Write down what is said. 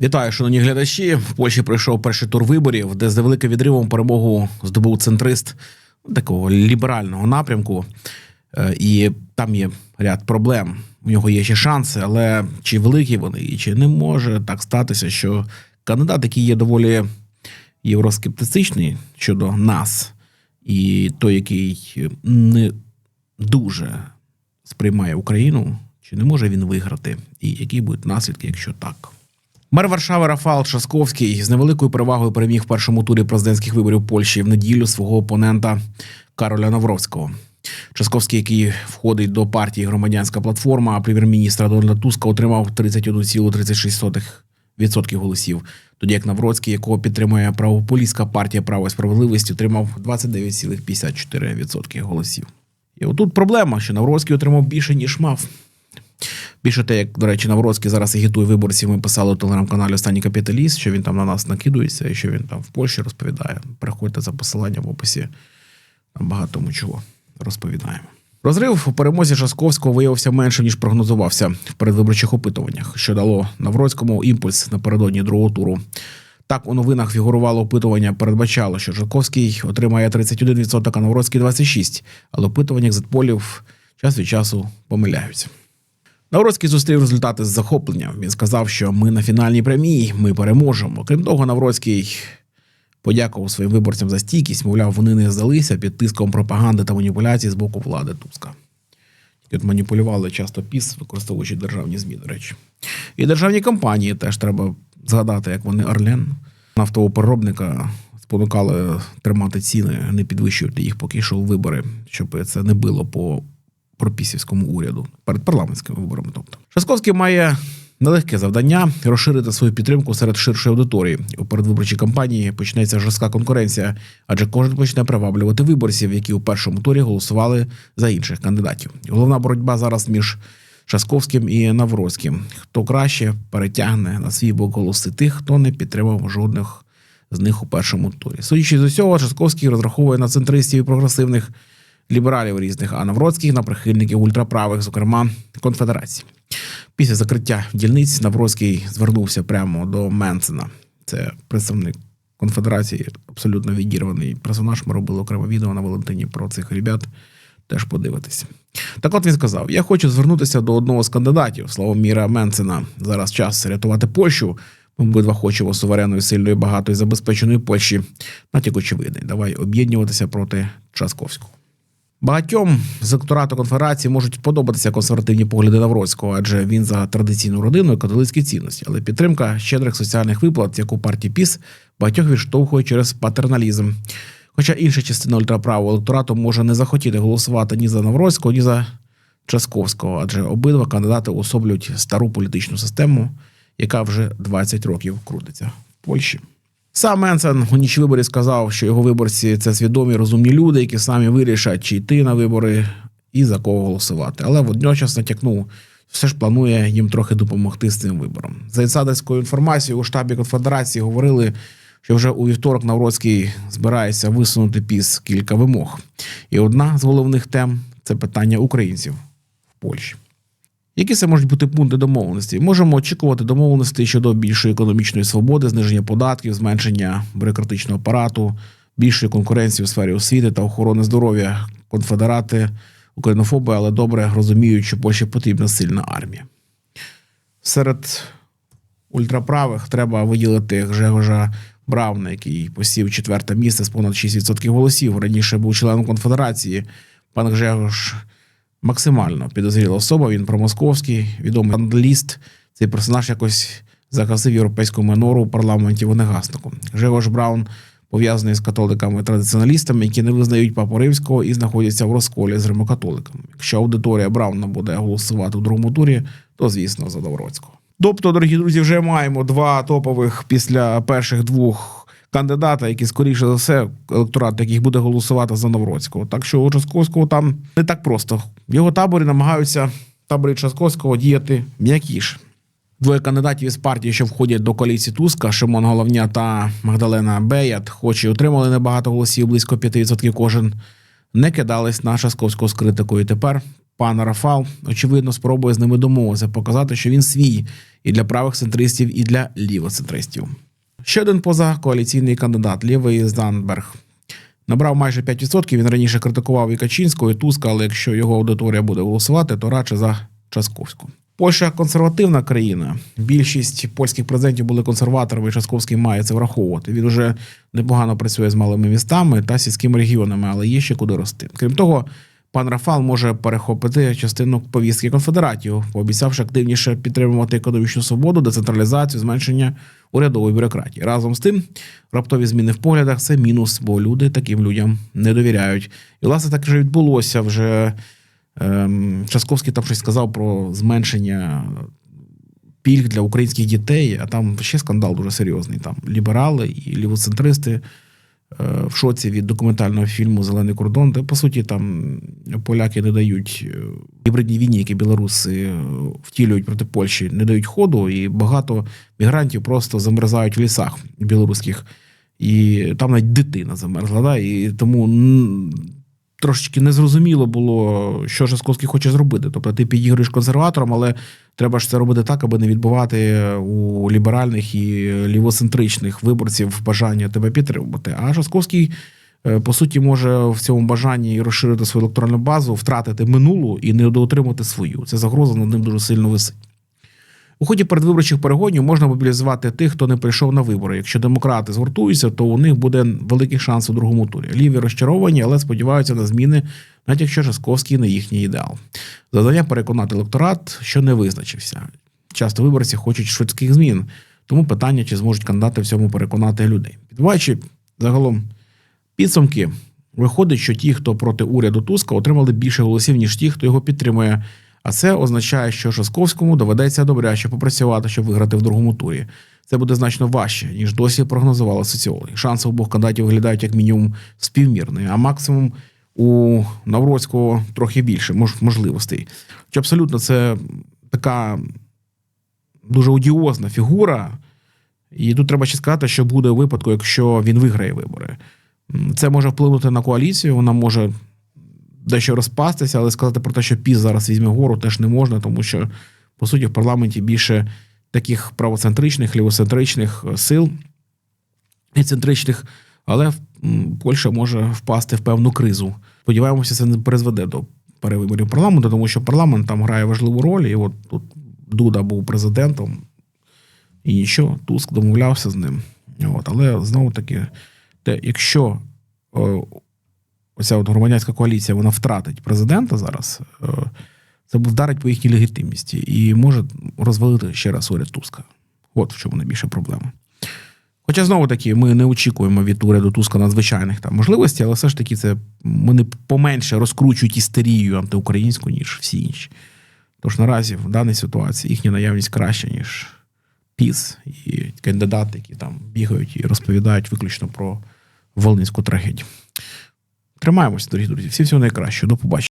Вітаю, шановні глядачі. В Польщі пройшов перший тур виборів, де з невеликим відривом перемогу здобув центрист такого ліберального напрямку. Е, І там є ряд проблем. У нього є ще шанси, але чи великі вони, і чи не може так статися, що кандидат, який є доволі євроскептичний щодо нас, і той, який не дуже сприймає Україну, чи не може він виграти, і які будуть наслідки, якщо так. Мер Варшави Рафал Шасковський з невеликою перевагою переміг в першому турі президентських виборів Польщі в неділю свого опонента Кароля Навровського. Часковський, який входить до партії Громадянська платформа, а прем'єр-міністра Дональда Туска отримав 31,36% голосів, тоді як Навроцький, якого підтримує правополіська партія Право і справедливість, отримав 29,54% голосів. І отут проблема, що Навроцький отримав більше, ніж мав. Більше те, як, до речі, Навроцький зараз агітує виборців, ми писали у телеграм-каналі Останній капіталіст, що він там на нас накидується і що він там в Польщі розповідає. Переходьте за посиланням в описі. Там багато ми чого розповідаємо. Розрив у перемозі Жасковського виявився меншим, ніж прогнозувався в передвиборчих опитуваннях, що дало Навроцькому імпульс напередодні другого туру. Так у новинах фігурувало опитування, передбачало, що Жаковський отримає 31%, а Навроцький 26%. Але опитування екзитполів час від часу помиляються. Навроцький зустрів результати з захопленням. Він сказав, що ми на фінальній прямій, ми переможемо. Крім того, Навроцький подякував своїм виборцям за стійкість. Мовляв, вони не здалися під тиском пропаганди та маніпуляцій з боку влади Туска. От маніпулювали часто піс, використовуючи державні ЗМІ, до речі. І державні компанії теж треба згадати, як вони Орлен, нафтового переробника спонукали тримати ціни, не підвищувати їх, поки йшов вибори, щоб це не било по пропісівському уряду перед парламентськими виборами. Тобто Шасковський має нелегке завдання розширити свою підтримку серед ширшої аудиторії. У передвиборчій кампанії почнеться жорстка конкуренція, адже кожен почне приваблювати виборців, які у першому турі голосували за інших кандидатів. Головна боротьба зараз між Шасковським і Навроцьким. Хто краще перетягне на свій бок голоси тих, хто не підтримав жодних з них у першому турі. Судячи з усього, Шасковський розраховує на центристів і прогресивних лібералів різних, а Навроцьких на прихильників ультраправих, зокрема конфедерації. Після закриття дільниць Навроцький звернувся прямо до Менсена. Це представник конфедерації, абсолютно відірваний персонаж. Ми робили окреме відео на Валентині про цих ребят. Теж подивитися. Так от він сказав: Я хочу звернутися до одного з кандидатів Славоміра Менсена. Зараз час рятувати Польщу. Ми обидва хочемо суверенної, сильної, багатої, забезпеченої Польщі. Натяк очевидний. Давай об'єднуватися проти Часковського. Багатьом з електорату конфедерації можуть подобатися консервативні погляди Навроцького, адже він за традиційну родину і католицькі цінності. Але підтримка щедрих соціальних виплат, як у партії ПІС, багатьох відштовхує через патерналізм. Хоча інша частина ультраправого електорату може не захотіти голосувати ні за Навроцького, ні за Часковського, адже обидва кандидати особлюють стару політичну систему, яка вже 20 років крутиться в Польщі. Сам Менсен у ніч виборів сказав, що його виборці це свідомі розумні люди, які самі вирішать, чи йти на вибори і за кого голосувати. Але водночас натякнув, все ж планує їм трохи допомогти з цим вибором. За інсайдерською інформацією у штабі конфедерації говорили, що вже у вівторок Навроцький збирається висунути піс кілька вимог. І одна з головних тем це питання українців в Польщі. Які це можуть бути пункти домовленості? Можемо очікувати домовленості щодо більшої економічної свободи, зниження податків, зменшення бюрократичного апарату, більшої конкуренції у сфері освіти та охорони здоров'я. Конфедерати, українофоби, але добре розуміють, що Польщі потрібна сильна армія. Серед ультраправих треба виділити Гжегожа Брауна, який посів четверте місце з понад 6% голосів. Раніше був членом конфедерації. Пан Гжегош максимально підозріла особа. Він промосковський, відомий журналіст. Цей персонаж якось загасив європейську минору у парламенті вогнегасником. Гжегош Браун пов'язаний з католиками-традиціоналістами, які не визнають папу римського і знаходяться в розколі з римокатоликами. Якщо аудиторія Брауна буде голосувати у другому турі, то звісно за Довроцького. Тобто, дорогі друзі, вже маємо два топових після перших двох кандидата, які скоріше за все електорат, яких буде голосувати за Навроцького. Так що у Часковського там не так просто. В його таборі намагаються в таборі Часковського діяти м'якіше. Двоє кандидатів із партії, що входять до коаліції Туска, Шимон Головня та Магдалена Беят, хоч і отримали небагато голосів, близько 5% кожен, не кидались на Часковського з критикою. Тепер пан Рафал, очевидно, спробує з ними домовитися, показати, що він свій і для правих центристів, і для лівоцентристів. Ще один позакоаліційний кандидат лівий Занберг. Набрав майже 5%. Він раніше критикував і Качинського, і Туска, але якщо його аудиторія буде голосувати, то радше за Часковську. Польща консервативна країна. Більшість польських президентів були консерваторами, Часковський має це враховувати. Він уже непогано працює з малими містами та сільськими регіонами, але є ще куди рости. Крім того, пан Рафал може перехопити частину повістки конфедератів, пообіцявши активніше підтримувати економічну свободу, децентралізацію, зменшення урядової бюрократії. Разом з тим, раптові зміни в поглядах це мінус, бо люди таким людям не довіряють. І власне так вже відбулося вже. Ем, Часковський там щось сказав про зменшення пільг для українських дітей, а там ще скандал дуже серйозний. Там ліберали і лівоцентристи в шоці від документального фільму Зелений кордон, де по суті там поляки не дають е, гібридній війні, які білоруси е, втілюють проти Польщі, не дають ходу, і багато мігрантів просто замерзають в лісах білоруських. І там навіть дитина замерзла. Да? І тому трошечки незрозуміло було, що Жасковський хоче зробити. Тобто ти підігруєш консерваторам, але треба ж це робити так, аби не відбувати у ліберальних і лівоцентричних виборців бажання тебе підтримувати. А Жасковський, е, по суті, може в цьому бажанні розширити свою електоральну базу, втратити минулу і не доотримати свою. Це загроза над ним дуже сильно висить. У ході передвиборчих перегонів можна мобілізувати тих, хто не прийшов на вибори. Якщо демократи згуртуються, то у них буде великий шанс у другому турі. Ліві розчаровані, але сподіваються на зміни, навіть якщо Жасковський не їхній ідеал. Завдання переконати електорат, що не визначився. Часто виборці хочуть швидких змін, тому питання, чи зможуть кандидати в цьому переконати людей. Підбиваючи загалом підсумки, виходить, що ті, хто проти уряду Туска, отримали більше голосів, ніж ті, хто його підтримує. А це означає, що Шасковському доведеться добряче попрацювати, щоб виграти в другому турі. Це буде значно важче, ніж досі прогнозували соціологи. Шанси обох кандидатів виглядають як мінімум співмірні, а максимум у Навроцького трохи більше можливостей. Чи абсолютно це така дуже одіозна фігура. І тут треба ще сказати, що буде у випадку, якщо він виграє вибори. Це може вплинути на коаліцію, вона може дещо розпастися, але сказати про те, що піс зараз візьме гору, теж не можна, тому що, по суті, в парламенті більше таких правоцентричних, лівоцентричних е, сил і центричних, але Польща може впасти в певну кризу. Сподіваємося, це не призведе до перевиборів парламенту, тому що парламент там грає важливу роль. І от тут Дуда був президентом, і нічого, Туск домовлявся з ним. От, але знову таки, те, якщо е, оця от громадянська коаліція вона втратить президента зараз, е, це вдарить по їхній легітимності і може розвалити ще раз уряд Туска. От в чому найбільша проблема. Хоча знову таки ми не очікуємо від уряду Туска надзвичайних там можливостей, але все ж таки це вони поменше розкручують істерію антиукраїнську, ніж всі інші. Тож наразі в даній ситуації їхня наявність краща, ніж піс і кандидати, які там бігають і розповідають виключно про волинську трагедію. Тримаємося, дорогі друзі. Всі всього найкращого. До побачення.